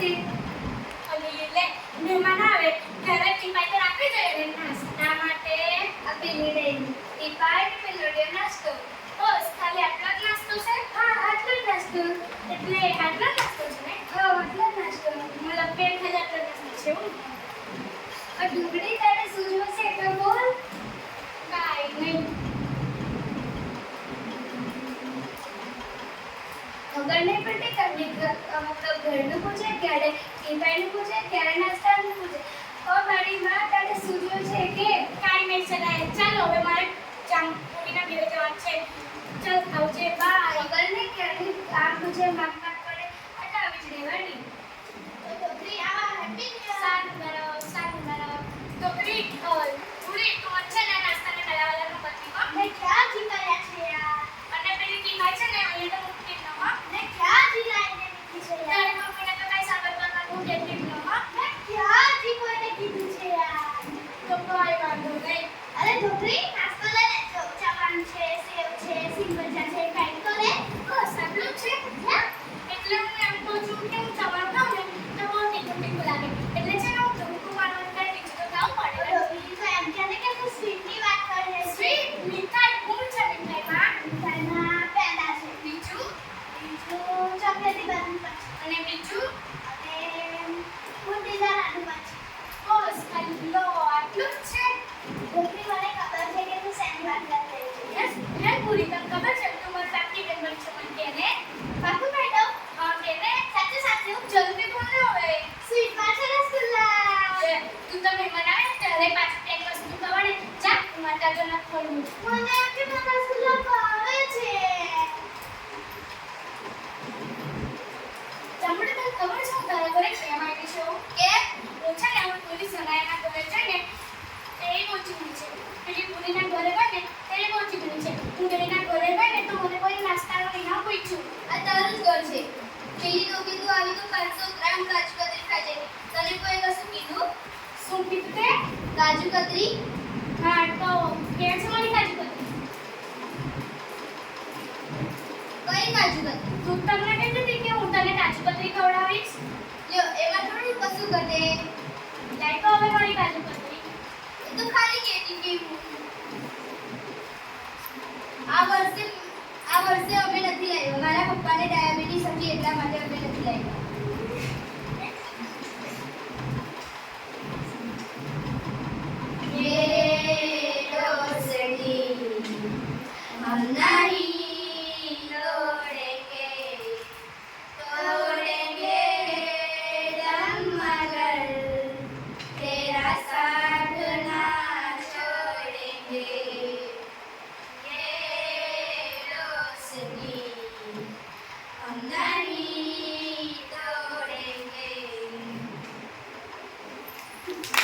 હતી. અને એટલે મહેમાન આવે ત્યારે ટીપાઈ તો રાખવી જોઈએ નાસ્તા માટે. પેલી ડેરી ટીપાઈ પેલો નાસ્તો. બસ ખાલી આટલો જ નાસ્તો છે? હા આટલો જ નાસ્તો. એટલે આટલો જ નાસ્તો છે ને? હા આટલો જ નાસ્તો. મતલબ પેટ ખાલી આટલો નાસ્તો છે એવું ડુંગળી તારે સૂજવું છે એટલે બોલ. કાંઈ નહીં. ખબર નહીં તે કદી મતલબ ઘરનું પૂછે ક્યારે ટીપાઈનું પૂછે ક્યારે નાસ્તાનું પૂછે તો મારી માં તારે સૂઝવો છે કે કાંઈ નહીં ચલાય. ચાલો, હવે મારે જામપુરીના ઘરે જવાનું છે. ચાલ, આવજે બાય નહીં ક્યારે આ પૂછે માગ Punkt entwickeln. જલ્દી બોલ ને હવે સ્વીટમાં છે રસગુલ્લા તું તમે બનાવે ને ત્યારે પાછી એક વસ્તુ ખબર જા માતા જો ના ખોલવું મને કે મને રસગુલ્લા ભાવે છે. તમને ખબર છે તારા ઘરે કેમ આવી છું? કે? હું છે ને હું પોલીસ સનાયાના ઘરે જઈને તે બહુ ચીકણી છે. પેલી પુરીના ઘરે ગઈ ને તે પહોંચી છે. તેના ઘરે ને તો મને કોઈ નાસ્તાનો ઇનામ પૂછ્યું. આ તારું જ ઘર છે. પેલી તું આવી તો 500 ગ્રામ કાજુ કતરી ખાઈ જાય. તને કોઈ કશું કીધું? શું કીધું તે? કાજુ કતરી. હા તો કે છે મારી કાજુ કરી કઈ કાજુ કતરી? તું તમને કહેતી હતી કે હું તને કાજુ કતરી ખવડાવીશ. લ્યો એમાં થોડું કશું ઘટે. લાઈ તો હવે મારી કાજુ કતરી. એ તો ખાલી કેટી કે આ વર્ષે વર્ષે અમે નથી લાવ્યો. મારા પપ્પાને ડાયાબિટીસ હતી એટલા માટે અમે નથી લાવ્યા. I'm not